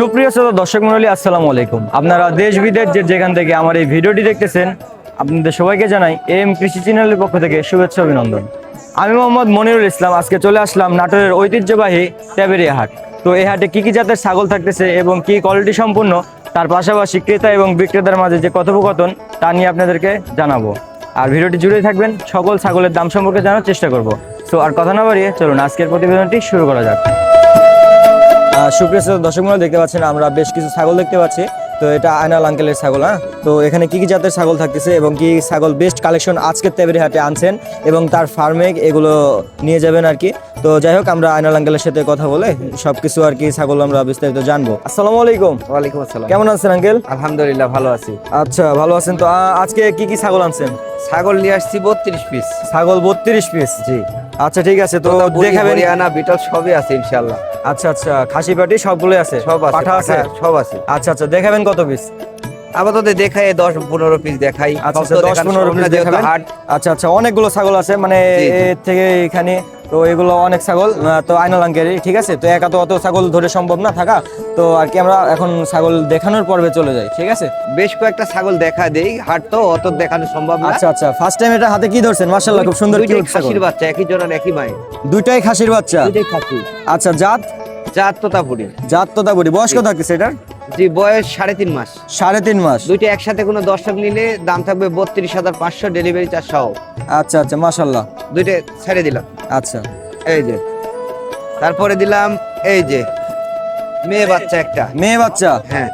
সুপ্রিয় শ্রোতা, দর্শক মন্ডলী আসসালামু আলাইকুম। আপনারা দেশ বিদেশ যে যেখান থেকে আমার এই ভিডিওটি দেখতেছেন, আপনাদের সবাইকে জানাই এম কৃষি চ্যানেলের পক্ষ থেকে শুভেচ্ছা অভিনন্দন। আমি মোহাম্মদ মনিরুল ইসলাম, আজকে চলে আসলাম নাটোরের ঐতিহ্যবাহী ট্যাবেরিয়া হাট। তো এই হাটে কী কী জাতের ছাগল থাকতেছে এবং কি কোয়ালিটি সম্পূর্ণ, তার পাশাপাশি ক্রেতা এবং বিক্রেতার মাঝে যে কথোপকথন, তা নিয়ে আপনাদেরকে জানাব। আর ভিডিওটি জুড়ে থাকবেন, সকল ছাগলের দাম সম্পর্কে জানার চেষ্টা করব। সো আর কথা না বাড়িয়ে চলুন, আজকের প্রতিবেদনটি শুরু করা যাক। সুপ্রিয় দর্শক দেখতে পাচ্ছেন আমরা বেশ কিছু ছাগল দেখতে পাচ্ছি। তো এটা আয়নাল আঙ্কেলের ছাগল হ্যাঁ? তো এখানে কি কি জাতের ছাগল থাকতেছে এবং কি ছাগল বেস্ট কালেকশন আজকের তেবেরি হাটে আনছেন এবং তার ফার্মে এগুলো নিয়ে যাবেন আর কি। তো যাই হোক আমরা আয়নাল আঙ্কেলের সাথে কথা বলে সবকিছু আর কি ছাগল আমরা বিস্তারিত জানব। আসসালামু আলাইকুম। ওয়ালাইকুম আসসালাম। কেমন আছেন আঙ্কেল? আলহামদুলিল্লাহ ভালো আছি। আচ্ছা ভালো আছেন তো। আজকে কি কি ছাগল আনছেন? ছাগল নিয়ে আসছি বত্রিশ পিস ছাগল বত্রিশ পিস জি। আচ্ছা ঠিক আছে তো দেখাবেন। বিটল সবই আছে ইনশাআল্লাহ। আচ্ছা আচ্ছা খাসি পাটি সবগুলো আছে? সব আছে পাঠা আছে? সব আছে। আচ্ছা আচ্ছা দেখাবেন কত পিস আপাতত দেখাই দশ পনেরো পিস দেখাই। আচ্ছা দশ পনেরো পিস দেখাবেন। আচ্ছা আচ্ছা অনেকগুলো ছাগল আছে মানে। এর থেকে এখানে তো এগুলো অনেক ছাগল তো আইনালাঙ্কেরই ঠিক আছে? তো একা তো অত ছাগল ধরে সম্ভব না থাকা। তো আর কি আমরা এখন ছাগল দেখানোর পর্বে চলে যাই ঠিক আছে? বেশ কয়েকটা ছাগল দেখা দেই হাট তো অত দেখানো সম্ভব না। আচ্ছা আচ্ছা ফার্স্ট টাইম এটা হাতে কি ধরছেন? মাশাআল্লাহ খুব সুন্দর কিউট ছাগল। খাসির বাচ্চা একই জনের একই মায়ের দুইটাই খাসির বাচ্চা? দুইটাই খাসি। আচ্ছা জাত? জাত তোতাপুরি। জাত তো তা বলি বয়স কত থাকতেছে এটার? জি বয়স সাড়ে তিন মাস। সাড়ে তিন মাস। দুইটা একসাথে কোনো দর্শক নিলে দাম থাকবে বত্রিশ হাজার পাঁচশো ডেলিভারি চার্জ সহ। আচ্ছা আচ্ছা মাশাআল্লাহ। দুইটা ছেড়ে দিলাম। আচ্ছা। এই যে তারপরে দিলাম এই যে মেয়ে বাচ্চা একটা। মেয়ে বাচ্চা? হ্যাঁ।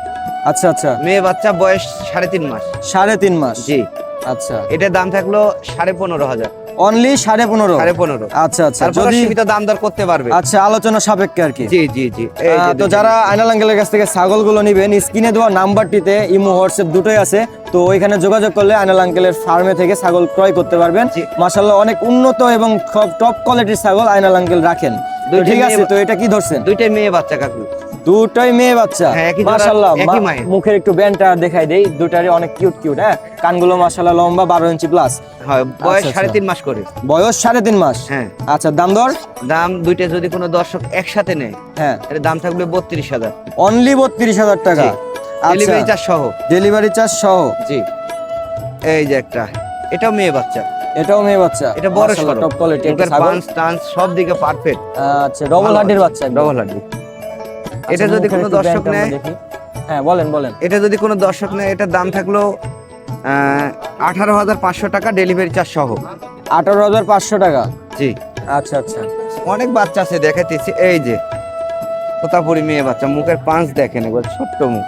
আচ্ছা আচ্ছা। মেয়ে বাচ্চা বয়স সাড়ে তিন মাস। সাড়ে তিন মাস? জি। আচ্ছা। এটার দাম থাকল সাড়ে পনেরো হাজার। অনলি সাড়ে পনেরো। সাড়ে পনেরো। আচ্ছা আচ্ছা। যদি সীমিত দাম দর করতে পারবে। আচ্ছা আলোচনা সাপেক্ষে আর কি। জি জি জি। তো যারা আইনাল আঙ্কেলের কাছ থেকে ছাগলগুলো নিবেন স্ক্রিনে দেওয়া নাম্বারটিতে ইমো হোয়াটসঅ্যাপ দুটোই আছে। তো ওইখানে যোগাযোগ করলে আইনাল আঙ্কেলের ফার্মে থেকে ছাগল ক্রয় করতে পারবেন। মাসাল্লাহ অনেক উন্নত এবং টপ কোয়ালিটির ছাগল আইনাল আঙ্কেল রাখেন। ঠিক আছে তো এটা কি ধরছেন? দুইটাই মেয়ে বাচ্চা কাকু। দুটোই মেয়ে বাচ্চা? হ্যাঁ। মুখের একটু ব্যান্ডটা দেখাই দেই দুটারই অনেক কিউট কিউট হ্যাঁ? কানগুলো মাশাল্লাহ লম্বা বারো ইঞ্চি প্লাস হয় বয়স আচ্ছা, আচ্ছা। মাস করে। বয়স সাড়ে তিন মাস? হ্যাঁ। আচ্ছা দাম দর? দাম দুইটা যদি কোনো দর্শক একসাথে নেয় হ্যাঁ। এর দাম থাকবে বত্রিশ হাজার। অনলি বত্রিশ হাজার টাকা। ডেলিভারি আচ্ছা। চার্জ সহ। ডেলিভারি চার্জ সহ। জি। এই যে একটা এটাও মেয়ে বাচ্চা। এটাও মেয়ে বাচ্চা। এটা বড় সড়ো টপ কোয়ালিটি মুখের পাঁচ টান্স সব দিকে পারফেক্ট আচ্ছা ডবল হার্ডের বাচ্চা ডবল হাড্ডি। আচ্ছা, এটা যদি কোনো দর্শক নেয় হ্যাঁ বলেন বলেন। এটা যদি কোনো দর্শক নেয় এটার দাম থাকল আঠারো হাজার পাঁচশো টাকা ডেলিভারি চার্জ সহ। আঠারো হাজার পাঁচশো টাকা? জি। আচ্ছা আচ্ছা। অনেক বাচ্চা আছে দেখাতেছি এই যে তোতাপুরি মেয়ে বাচ্চা মুখের পাঁচ দেখেন একবার ছোট্ট মুখ।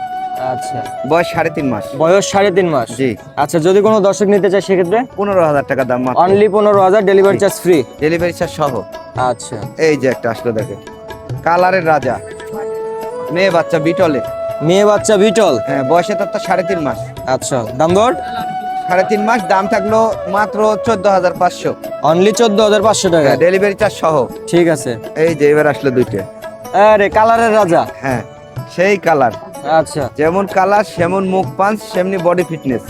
আচ্ছা। বয়স সাড়ে তিন মাস। বয়স সাড়ে তিন মাস? জি। আচ্ছা যদি কোনো দর্শক নিতে চায় সেক্ষেত্রে? পনেরো হাজার টাকা দাম অনলি পনেরো হাজার delivery charge free delivery charge সহ। আচ্ছা। এই যে একটা আসলো দেখে। কালারের রাজা। মেয়ে বাচ্চা বিটলে মেয়ে বাচ্চা বিটল? হ্যাঁ বয়সে তার তো সাড়ে তিন মাস। আচ্ছা দাম দর? সাড়ে তিন মাস দাম থাকল মাত্র চোদ্দ হাজার পাঁচশো। অনলি চোদ্দ হাজার পাঁচশো টাকা? ডেলিভারি চার্জ সহ। ঠিক আছে। এই যে এবার আসলো দুইটা। আরে কালারের রাজা। হ্যাঁ সেই কালার। আচ্ছা। যেমন কালার সেমন মুখ পাঞ্চ সেমনি বডি ফিটনেস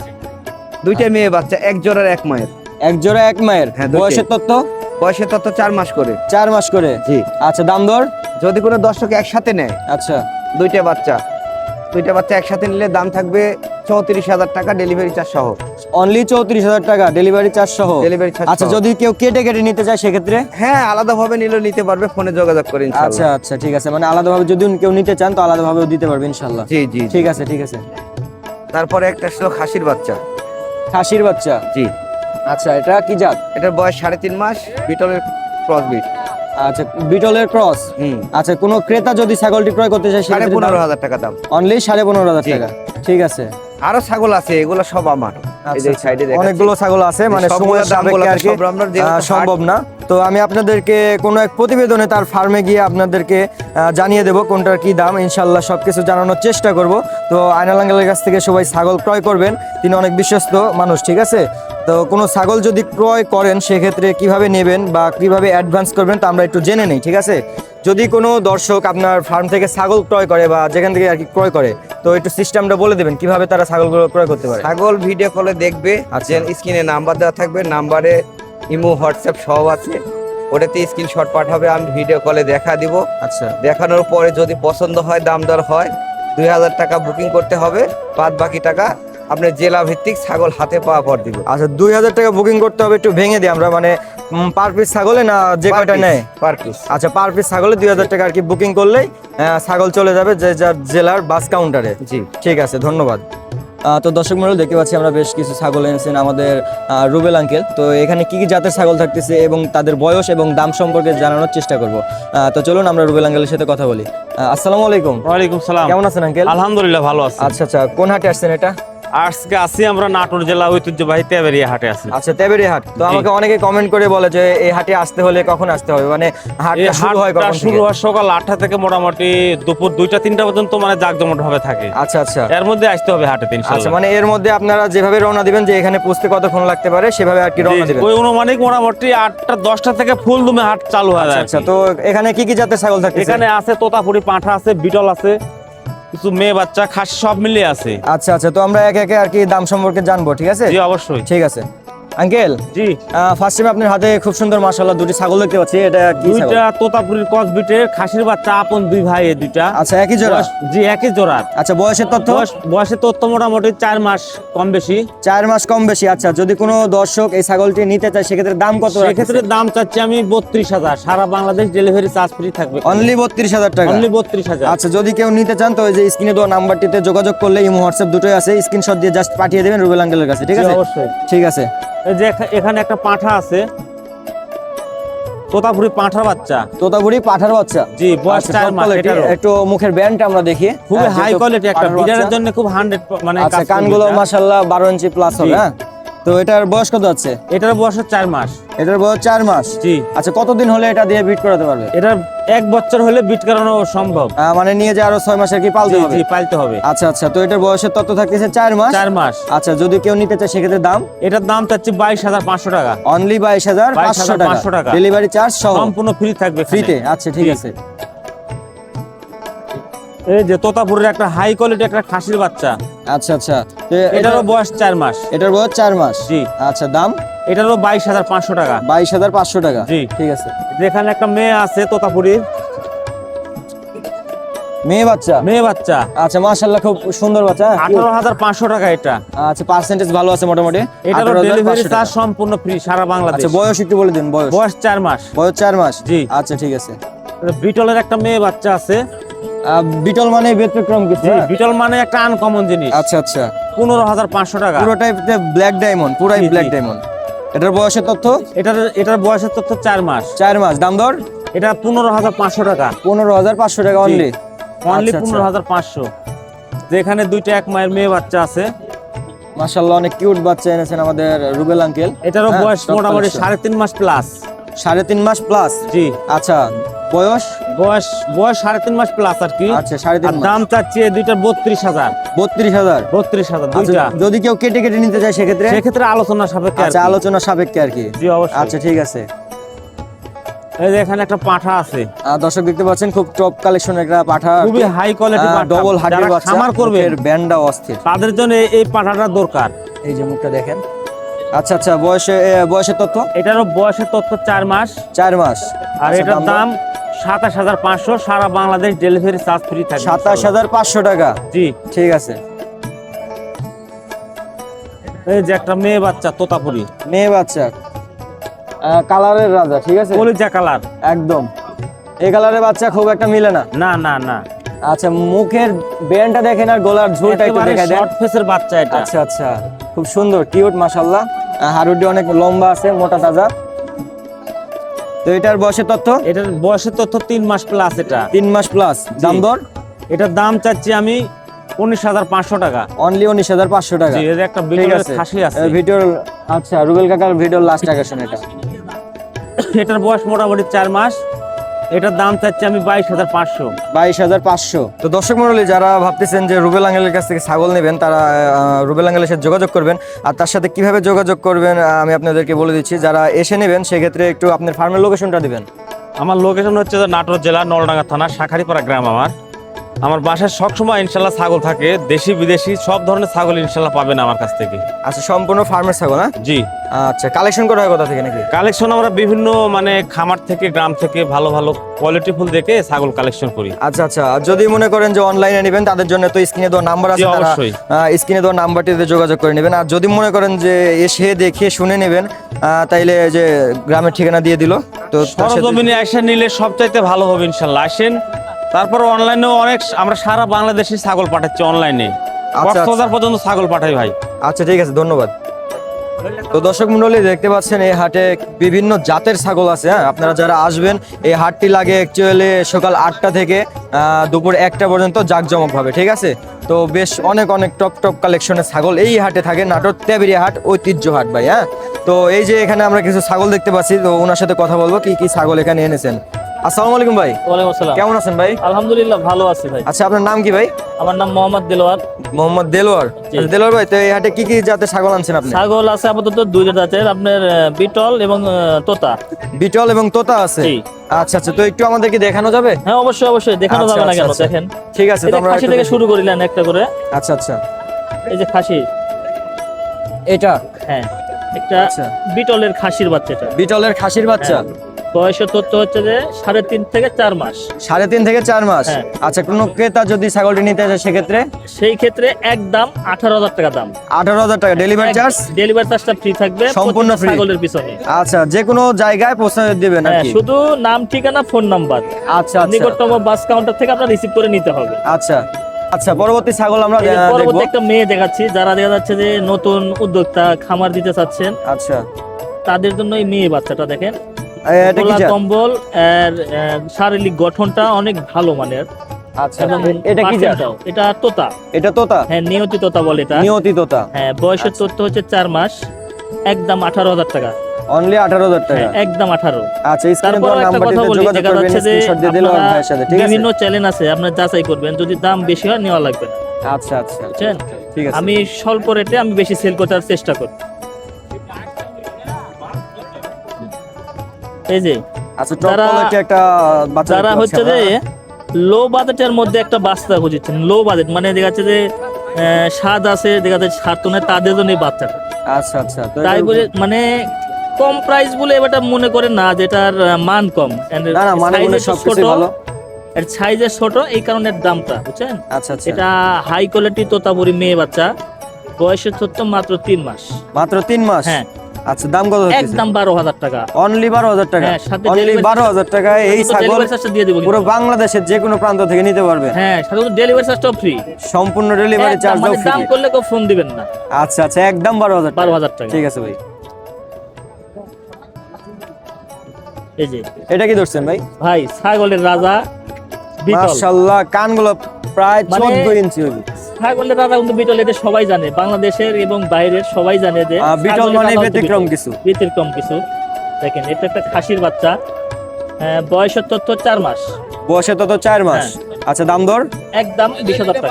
দুইটা মেয়ে বাচ্চা এক জোড়ার এক মায়ের। এক জোড়া এক মায়ের? হ্যাঁ, দুইটাই। বয়সের তত্ত্ব? বয়সের তত চার মাস করে। চার মাস করে? জি। আচ্ছা দাম দর? যদি কোনো দর্শক একসাথে নেয় আচ্ছা। দুইটা বাচ্চা। দুইটা বাচ্চা একসাথে নিলে দাম থাকবে চৌত্রিশ হাজার টাকা ডেলিভারি চার্জ সহ। অনলি চৌত্রিশ হাজার টাকা ডেলিভারি চার্জ সহ? ডেলিভারি চার্জ আচ্ছা যদি কেউ কেটে কেটে নিতে চায় সেক্ষেত্রে? হ্যাঁ আলাদাভাবে নিলেও নিতে পারবে ফোনে যোগাযোগ করে আচ্ছা আচ্ছা ঠিক আছে। মানে আলাদাভাবে যদি কেউ নিতে চান তো আলাদাভাবেও দিতে পারবে ইনশাল্লাহ জি জি ঠিক আছে ঠিক আছে। তারপরে একটা ছিল খাসির বাচ্চা। খাসির বাচ্চা? জি। আচ্ছা এটা কি জাত? এটার বয়স সাড়ে তিন মাস বিটলের ক্রস বিট আচ্ছা বিটলের ক্রস হুম। আচ্ছা কোনো ক্রেতা যদি ছাগলটি ক্রয় করতে চায় সাড়ে পনেরো হাজার টাকা দাম। অনলি সাড়ে পনেরো হাজার টাকা। ঠিক আছে। আরও ছাগল আছে এগুলো সব আমার। আচ্ছা, সাইডে অনেকগুলো ছাগল আছে মানে সময়ের সাপেক্ষে আর কি সব সম্ভব না। তো আমি আপনাদেরকে কোনো এক প্রতিবেদনে তার ফার্মে গিয়ে আপনাদেরকে জানিয়ে দেব কোনটার কি দাম। ইনশাল্লাহ সবকিছু জানানোর চেষ্টা করব। তো আয়নাল কাছ থেকে সবাই ছাগল ক্রয় করবেন। তিনি অনেক বিশ্বস্ত মানুষ ঠিক আছে? তো কোনো ছাগল যদি ক্রয় করেন সেক্ষেত্রে কীভাবে নেবেন বা কীভাবে অ্যাডভান্স করবেন তা আমরা একটু জেনে নেই ঠিক আছে? যদি কোনো দর্শক আপনার ফার্ম থেকে ছাগল ক্রয় করে বা যেখান থেকে আর কি ক্রয় করে তো একটু সিস্টেমটা বলে দেবেন কীভাবে তারা ছাগলগুলো ক্রয় করতে পারে? ছাগল ভিডিও কলে দেখবে আচ্ছা। স্ক্রিনে নাম্বার দেওয়া থাকবে নাম্বারে ইমো হোয়াটসঅ্যাপ সব আছে ওটাতে স্ক্রিনশট পাঠাবে আমি ভিডিও কলে দেখা দিব। আচ্ছা। দেখানোর পরে যদি পছন্দ হয় দাম দর হয় দুই হাজার টাকা বুকিং করতে হবে বাদ বাকি টাকা আপনার জেলা ভিত্তিক ছাগল হাতে পাওয়া পর দিব। আচ্ছা দুই হাজার টাকা বুকিং করতে হবে একটু ভেঙে দিই আমরা মানে পার পিস ছাগলে না যে কয়টা নেয়? পার পিস আচ্ছা পার পিস ছাগলে দুই হাজার টাকা আর কি বুকিং করলেই ছাগল চলে যাবে যে যার জেলার বাস কাউন্টারে জি। ঠিক আছে ধন্যবাদ। তো দর্শক মন্ডল দেখতে পাচ্ছি আমরা বেশ কিছু ছাগল এনেছেন আমাদের রুবেল আঙ্কেল তো এখানে কি কি জাতের ছাগল থাকতেছে এবং তাদের বয়স এবং দাম সম্পর্কে জানানোর চেষ্টা করব। আহ, তো চলুন আমরা রুবেল আঙ্কেলের সাথে কথা বলি। আসসালামু আলাইকুম। ওয়ালাইকুম সালাম। কেমন আছেন আঙ্কেল আলহামদুলিল্লাহ ভালো আছি। আচ্ছা আচ্ছা কোন হাটে আসছেন এটা? আজকে আছি আমরা নাটোর জেলা ঐতিহ্যবাহী তেবেরিয়া হাটে আছি। আচ্ছা তেবেরি হাট। তো আমাকে অনেকে কমেন্ট করে বলে যে এই হাটে আসতে হলে কখন আসতে হবে? মানে হাটটা শুরু হয় কখন শুরু হয় সকাল আটটা থেকে মোটামুটি দুপুর দুইটা তিনটা পর্যন্ত মানে জাকজমট ভাবে থাকে। আচ্ছা আচ্ছা। এর মধ্যে আসতে হবে হাটে তিন আচ্ছা মানে এর মধ্যে আপনারা যেভাবে রওনা দিবেন যে এখানে পৌঁছতে কতক্ষণ লাগতে পারে সেভাবে আর কি রওনা দিবেন? ওই অনুমানিক মোটামুটি আটটা দশটা থেকে ফুল দুমে হাট চালু হয় আচ্ছা আচ্ছা। তো এখানে কি কি জাতের ছাগল থাকে এখানে আছে তোতাপুরি পাঁঠা আছে বিটল আছে। কিছু মেয়ে বাচ্চা খাস সব মিলিয়ে আছে। আচ্ছা আচ্ছা তো আমরা একে একে আর কি দাম সম্পর্কে জানব ঠিক আছে? জি অবশ্যই। ঠিক আছে। আঙ্কেল? জি। ফার্স্ট টাইম আপনার হাতে খুব সুন্দর মাশাআল্লাহ দুটি ছাগল দেখতে পাচ্ছি। এটা কি ছাগল? দুইটা তোতাপুরির কস বিটের খাসির বাচ্চা আপন দুই ভাই এই দুইটা। আচ্ছা একই জোড়া? জি একই জোড়ার। আচ্ছা বয়সের তথ্য? বয়স বয়সে তথ্য মোটামুটি চার মাস কম বেশি। চার মাস কম বেশি আচ্ছা যদি কোনো দর্শক এই ছাগলটি নিতে চায় সেক্ষেত্রে দাম কত সেক্ষেত্রে দাম চাচ্ছি আমি বত্রিশ হাজার। সারা বাংলাদেশ ডেলিভারি চার্জ ফ্রি থাকবে। অনলি বত্রিশ হাজার টাকা? অনলি বত্রিশ হাজার। আচ্ছা যদি কেউ নিতে চান তো ওই যে স্ক্রিনে দেওয়া নাম্বারটিতে যোগাযোগ করলে ইমো হোয়াটসঅ্যাপ দুটোই আছে। স্ক্রিনশট দিয়ে জাস্ট পাঠিয়ে দেবেন রুবেল আঙ্কেলের কাছে ঠিক আছে? অবশ্যই। ঠিক আছে। এই যে এখানে একটা পাঁঠা আছে। তোতাপুরি পাঁঠার বাচ্চা। তোতাপুরি পাঠার বাচ্চা। জি বয়স আচ্ছা, চার মাস এটারও। একটু মুখের ব্যান্ডটা আমরা দেখি। খুবই হ্যাঁ, হাই কোয়ালিটি একটা বিড়ালের জন্য খুব হান্ড্রেড মানে আচ্ছা কানগুলো। মাশাআল্লাহ বারো ইঞ্চি প্লাস হবে হ্যাঁ? তো এটার বয়স কত আছে? এটার বয়স চার মাস। এটার বয়স চার মাস? জি। আচ্ছা কতদিন হলে এটা দিয়ে বিট করাতে পারবে? এটার এক বছর হলে বিট করানো সম্ভব। মানে নিয়ে যে আরও ছয় মাসের কি পালতে হবে? জি পালতে হবে। আচ্ছা আচ্ছা তো এটার বয়সের তথ্য থাকতেছে চার মাস? চার মাস। আচ্ছা যদি কেউ নিতে চায় সেক্ষেত্রে দাম? এটার দাম চাচ্ছি বাইশ হাজার পাঁচশো টাকা। অনলি বাইশ হাজার পাঁচশো টাকা। টাকা। ডেলিভারি চার্জ সহ? সম্পূর্ণ ফ্রি থাকবে ফ্রিতে আচ্ছা ঠিক আছে। এই যে তোতাপুরের একটা হাই কোয়ালিটি একটা খাসির বাচ্চা। আচ্ছা আচ্ছা। এটারও বয়স চার মাস। এটার বয়স চার মাস? জি। আচ্ছা দাম? এটারও বাইশ হাজার পাঁচশো টাকা। বাইশ হাজার পাঁচশো টাকা। জি। ঠিক আছে। যেখানে একটা মেয়ে আছে তোতাপুরির। মেয়ে বাচ্চা? মেয়ে বাচ্চা। আচ্ছা খুব সুন্দর বাচ্চা হ্যাঁ? আঠারো হাজার পাঁচশো টাকা এটা। আচ্ছা পার্সেন্টেজ ভালো আছে মোটামুটি? এটারও ডেলিভারি চার্জ সম্পূর্ণ ফ্রি সারা বাংলাদেশ। আচ্ছা বয়স একটু বলে দিন বয়স। বয়স চার মাস। বয়স চার মাস? জি। আচ্ছা ঠিক আছে। বিটলের একটা মেয়ে বাচ্চা আছে। বিটল মানে ব্যতিক্রম কিছু হ্যাঁ? বিটল মানে একটা আনকমন জিনিস। আচ্ছা আচ্ছা। পনেরো হাজার পাঁচশো টাকা। পুরোটাই ব্ল্যাক ডায়মন্ড পুরাই। ব্ল্যাক ডায়মন্ড এটার বয়সের তথ্য? এটার এটার বয়সের তথ্য চার মাস। চার মাস। দাম দর? এটা পনেরো হাজার পাঁচশো টাকা। পনেরো হাজার পাঁচশো টাকা অনলি অনলি আচ্ছা, পনেরো হাজার পাঁচশো। যেখানে দুইটা এক মায়ের মেয়ে বাচ্চা আছে। মাশাল্লাহ অনেক কিউট বাচ্চা এনেছেন আমাদের রুবেল আঙ্কেল এটারও হ্যাঁ, বয়স মোটামুটি সাড়ে তিন মাস প্লাস সাড়ে তিন মাস প্লাস জি। আচ্ছা বয়স? বয়স বয়স সাড়ে তিন মাস প্লাস আর কি। আচ্ছা সাড়ে তিন দাম চাচ্ছি এই দুইটার বত্রিশ হাজার। বত্রিশ হাজার? বত্রিশ হাজার আচ্ছা, দুইটা। যদি কেউ কেটে কেটে নিতে চায় সেক্ষেত্রে? সেক্ষেত্রে আলোচনা সাপেক্ষে আচ্ছা আলোচনা সাপেক্ষে আর কি। জি অবশ্যই। আচ্ছা ঠিক আছে। এই যে এখানে একটা পাঠা আছে। দর্শক দেখতে পাচ্ছেন খুব টপ কালেকশন একটা পাঠা। খুবই হাই কোয়ালিটি ডবল হার্টের বাচ্চা খামার করবে ব্যান্ডটা অস্থির। তাদের জন্য এই- এই পাঠাটা দরকার। এই যে মুখটা দেখেন। আচ্ছা আচ্ছা বয়সে বয়সের তথ্য? এটারও বয়সের তথ্য চার মাস। চার মাস। আর আচ্ছা, এটার দাম সাতাশ হাজার পাঁচশো সারা বাংলাদেশ ডেলিভারি চার্জ ফ্রি থাকবে সাতাশ হাজার পাঁচশো টাকা? জি। ঠিক আছে। এই যে একটা মেয়ে বাচ্চা তোতাপুরি। মেয়ে বাচ্চা। কালারের রাজা ঠিক আছে? কলিজা কালার। একদম। এই কালারের বাচ্চা খুব একটা মিলে না? না না না। আচ্ছা মুখের ব্যান্ডটা দেখেন আর গলার ঝুলটা একটু দেখাই দেন। শর্ট ফেসের বাচ্চা এটা। আচ্ছা আচ্ছা। খুব সুন্দর কিউট মাশাল্লাহ হাড়ুডি অনেক লম্বা আছে মোটা তাজা। তো এটার বয়সের তথ্য? এটার বয়সের তথ্য তিন মাস প্লাস এটা। তিন মাস প্লাস দাম দর? এটার দাম চাচ্ছি আমি উনিশ হাজার পাঁচশো টাকা। অনলি উনিশ হাজার পাঁচশো টাকা। এর একটা আছে। খাসি আছে। ভিডিওর আচ্ছা রুবেল কাকার ভিডিও লাস্ট টাকা শুনে এটা। এটার বয়স মোটামুটি চার মাস। এটার দাম চাচ্ছি আমি বাইশ হাজার পাঁচশো। বাইশ হাজার পাঁচশো। তো দর্শক মন্ডলী যারা ভাবতেছেন যে রুবেল আঙ্গেলের কাছ থেকে ছাগল নেবেন তারা আহ, রুবেল আঙ্গেলের সাথে যোগাযোগ করবেন। আর তার সাথে কীভাবে যোগাযোগ করবেন আমি আপনাদেরকে বলে দিচ্ছি। যারা এসে নেবেন সেক্ষেত্রে একটু আপনার ফার্মের লোকেশনটা দিবেন। আমার লোকেশন হচ্ছে যে নাটোর জেলা নলডাঙ্গা থানা শাখারিপাড়া গ্রাম আমার। আমার বাসায় সবসময় ইনশাল্লাহ ছাগল থাকে দেশি বিদেশি সব ধরনের ছাগল ইনশাল্লাহ পাবেন আমার কাছ থেকে। আচ্ছা সম্পূর্ণ ফার্মের ছাগল হ্যাঁ? জি। আচ্ছা কালেকশন করা হয় কোথা থেকে নাকি? কালেকশন আমরা বিভিন্ন মানে খামার থেকে গ্রাম থেকে ভালো ভালো কোয়ালিটি ফুল দেখে ছাগল কালেকশন করি। আচ্ছা আচ্ছা আর যদি মনে করেন যে অনলাইনে নেবেন তাদের জন্য তো স্ক্রিনে দেওয়া নাম্বার আছে তারা অবশ্যই। স্ক্রিনে দেওয়া নাম্বারটিতে যোগাযোগ করে নেবেন। আর যদি মনে করেন যে এসে দেখে শুনে নেবেন আহ, তাইলে যে গ্রামের ঠিকানা দিয়ে দিল তো সরজমিনে এসে নিলে সবচাইতে ভালো হবে ইনশাল্লাহ। আসেন তারপর অনলাইনেও অনেক আমরা সারা বাংলাদেশে ছাগল পাঠাচ্ছি অনলাইনে আচ্ছা। কক্সবাজার পর্যন্ত ছাগল পাঠাই ভাই। আচ্ছা ঠিক আছে ধন্যবাদ। তো দর্শক মন্ডলী দেখতে পাচ্ছেন এই হাটে বিভিন্ন জাতের ছাগল আছে হ্যাঁ? আপনারা যারা আসবেন এই হাটটি লাগে অ্যাকচুয়ালি সকাল আটটা থেকে দুপুর একটা পর্যন্ত জাঁকজমক ভাবে ঠিক আছে? তো বেশ অনেক অনেক টপ টপ কালেকশনের ছাগল এই হাটে থাকে নাটোর তেবেরিয়া হাট ঐতিহ্য হাট ভাই হ্যাঁ? তো এই যে এখানে আমরা কিছু ছাগল দেখতে পাচ্ছি তো ওনার সাথে কথা বলব কি কি ছাগল এখানে এনেছেন? আসসালামু আলাইকুম ভাই। ওয়ালাইকুম আসসালাম। কেমন আছেন ভাই? আলহামদুলিল্লাহ ভালো আছি ভাই। আচ্ছা আপনার নাম কি ভাই? আমার নাম মোহাম্মদ দেলোয়ার। মোহাম্মদ দেলোয়ার। আচ্ছা, দেলোয়ার ভাই তো এই হাটে কি কি জাতের ছাগল আনছেন আপনি? ছাগল আছে আপাতত দুইটা জাতের আপনার বিটল এবং তোতা। বিটল এবং তোতা আছে? আচ্ছা আচ্ছা তো একটু আমাদেরকে দেখানো যাবে? হ্যাঁ অবশ্যই অবশ্যই দেখানো আচ্ছা, যাবে না আচ্ছা, কেন। দেখেন। ঠিক আছে তো আমরা খাসি থেকে শুরু করিলেন একটা করে। আচ্ছা আচ্ছা। এই যে খাসি। এটা? হ্যাঁ একটা আচ্ছা। বিটলের খাসির বাচ্চাটা। বিটলের খাসির বাচ্চা? বয়সের তথ্য হচ্ছে যে সাড়ে তিন থেকে চার মাস। সাড়ে তিন থেকে চার মাস? হ্যাঁ। আচ্ছা কোনো ক্রেতা যদি ছাগলটি নিতে চায় সেক্ষেত্রে? সেই ক্ষেত্রে একদম আঠারো হাজার টাকা দাম। আঠারো হাজার টাকা। ডেলিভারি চার্জ ডেলিভারি চার্জটা ফ্রি থাকবে সম্পূর্ণ প্রতিটা free। ছাগলের পিছনে। আচ্ছা যে কোনো জায়গায় পৌঁছে দিবেন আর হ্যাঁ কি? শুধু নাম ঠিকানা ফোন নাম্বার আচ্ছা আচ্ছা। নিকটতম বাস কাউন্টার থেকে আপনার রিসিভ করে নিতে হবে। আচ্ছা আচ্ছা পরবর্তী ছাগল আমরা এই যে আহ, দেখব। পরবর্তী একটা মেয়ে দেখাচ্ছি যারা দেখা যাচ্ছে যে নতুন উদ্যোক্তা খামার দিতে চাচ্ছেন। আচ্ছা। তাদের জন্য এই মেয়ে বাচ্চাটা দেখেন। এটা কি জাত? কম্বল শারীরিক গঠনটা অনেক ভালো মানের। আচ্ছা এটা কি জাত? এটা তোতা। এটা তোতা? হ্যাঁ নিয়তি তোতা বলে এটা। নিয়তি তোতা। হ্যাঁ বয়সের আচ্ছা। তথ্য হচ্ছে চার মাস একদম আঠারো হাজার টাকা। অনলি আঠারো হাজার টাকা? হ্যাঁ, একদম আচ্ছা স্ক্রিনে দেওয়া কথা নাম্বারটিতে যোগাযোগ করবেন স্ক্রিনশট দিয়ে দিলে ভাইয়ের সাথে ঠিক আছে? বিভিন্ন চ্যানেল আছে আপনার যাচাই করবেন যদি দাম বেশি হয় নেওয়া লাগবে আচ্ছা আচ্ছা। ঠিক আছে। আমি স্বল্প রেটে আমি বেশি সেল করার চেষ্টা করি এই যে আচ্ছা টপ কোয়ালিটি একটা বাচ্চা যারা হচ্ছে যে লো বাজেটের মধ্যে একটা বাচ্চা খুঁজেছেন। লো বাজেট মানে দেখা যাচ্ছে যে স্বাদ আছে দেখা যাচ্ছে স্বাদ তো তাদের জন্য এই বাচ্চাটা। আচ্ছা আচ্ছা তাই বলে মানে কম প্রাইস বলে এবারটা মনে করে না যেটার মান কম। And না না মানে সবকিছু ছোট, ভালো। এর সাইজে ছোট এই কারণে দামটা বুঝছেন? আচ্ছা আচ্ছা। এটা হাই কোয়ালিটি তোতাপুরি মেয়ে বাচ্চা বয়সের তথ্য মাত্র তিন মাস। মাত্র তিন মাস? হ্যাঁ। আচ্ছা দাম কত একদম বারো হাজার টাকা। অনলি বারো হাজার টাকা। হ্যাঁ, অনলি delivery বারো হাজার টাকায় এই ছাগল দিয়ে দেবো পুরো বাংলাদেশের যে কোনো প্রান্ত থেকে নিতে পারবে। হ্যাঁ সাথে ডেলিভারি চার্জটাও ফ্রি সম্পূর্ণ ডেলিভারি চার্জ মানে দাম করলে কেউ ফোন দিবেন না। আচ্ছা আচ্ছা একদম বারো হাজার বারো হাজার টাকা। ঠিক আছে ভাই। এই যে। এটা কি ধরছেন ভাই? ভাই ছাগলের রাজা মাশাআল্লাহ কানগুলো প্রায় মানে- চোদ্দ ইঞ্চি হবে ছাগলের রাজা কিন্তু বিটল এটা সবাই জানে বাংলাদেশের এবং বাইরের সবাই জানে যে বিটল মানে ব্যতিক্রম কিছু। ব্যতিক্রম কিছু। দেখেন এটা একটা খাসির বাচ্চা। আহ, বয়সের তথ্য চার মাস। বয়সের তথ্য চার মাস। আচ্ছা দাম দর? একদম বিশ হাজার টাকা।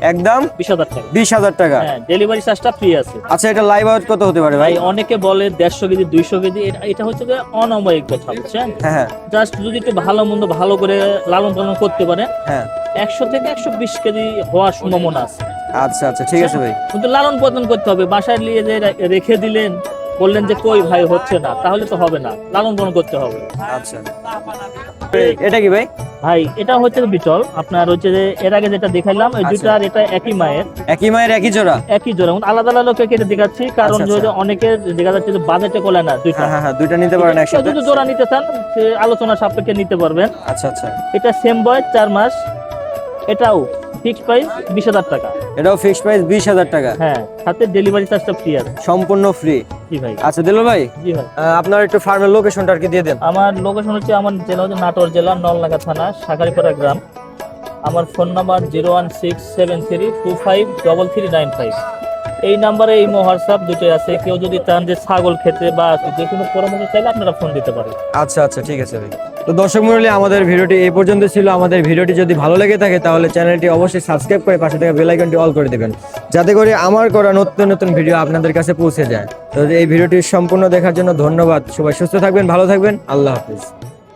একদম? বিশ হাজার টাকা। বিশ হাজার টাকা। হ্যাঁ ডেলিভারি চার্জটা ফ্রি আছে। আচ্ছা এটা লাইভ আউট কত হতে পারে ভাই? অনেকে বলে দেড়শো কেজি দুইশো কেজি এটা- হচ্ছে যে অনময়িক কথা বুঝছেন? হ্যাঁ হ্যাঁ। জাস্ট যদি একটু ভালো মন্দ ভালো করে লালন পালন করতে পারে হ্যাঁ। একশো থেকে একশো বিশ কেজি হওয়ার সম্ভাবনা আছে। আচ্ছা আচ্ছা ঠিক আছে ভাই। কিন্তু লালন পালন করতে হবে। বাসায় নিয়ে যে রেখে দিলেন বললেন যে কই ভাই হচ্ছে না। তাহলে তো হবে না। লালন পালন করতে হবে। আচ্ছা। এটা কি ভাই? ভাই এটা হচ্ছে বিটল। আপনার হচ্ছে যে এর আগে যেটা দেখাইলাম এই আচ্ছা। দুইটা আর এটা একই মায়ের। একই মায়ের একই জোড়া? একই জোড়া। আলাদা আলাদা লোকে কেটে দেখাচ্ছি কারণ আচ্ছা, যদি অনেকে দেখা যাচ্ছে যে বাজেটে কোলে না দুইটা। হ্যাঁ হ্যাঁ হ্যাঁ দুইটা নিতে পারেন একসাথে। যদি জোড়া নিতে চান সে আলোচনা সাপেক্ষে নিতে পারবেন। আচ্ছা আচ্ছা। এটা সেম বয়স চার মাস। এটাও ফিক্স প্রাইস বিশ হাজার টাকা। এটাও ফিক্সড প্রাইস বিশ হাজার টাকা। হ্যাঁ সাথে ডেলিভারি চার্জটা ফ্রি আছে। সম্পূর্ণ ফ্রি জি ভাই। আচ্ছা দিল ভাই জি ভাই। আপনার একটু ফার্মের লোকেশনটা আর কি দিয়ে দেন। আমার লোকেশন হচ্ছে আমার জেলা হচ্ছে নাটোর জেলা নলনাগা থানা সাকারিপাড়া গ্রাম। আমার phone number zero one six seven three two five double three nine five এই নাম্বারে এই হোয়াটসঅ্যাপ দুটোই আছে। কেউ যদি চান যে ছাগল খেতে বা যে কোনো পরামর্শ চাইলে আপনারা ফোন দিতে পারেন। আচ্ছা আচ্ছা ঠিক আছে ভাই। তো দর্শক মন্ডলী আমাদের ভিডিওটি এই পর্যন্ত ছিল। আমাদের ভিডিওটি যদি ভালো লেগে থাকে, তাহলে চ্যানেলটি অবশ্যই সাবস্ক্রাইব করে পাশে থেকে বেল আইকনটি অল করে দেবেন। যাতে করে আমার করা নতুন নতুন ভিডিও আপনাদের কাছে পৌঁছে যায়। তো এই ভিডিওটি সম্পূর্ণ দেখার জন্য ধন্যবাদ। সবাই সুস্থ থাকবেন, ভালো থাকবেন। আল্লাহ হাফিজ।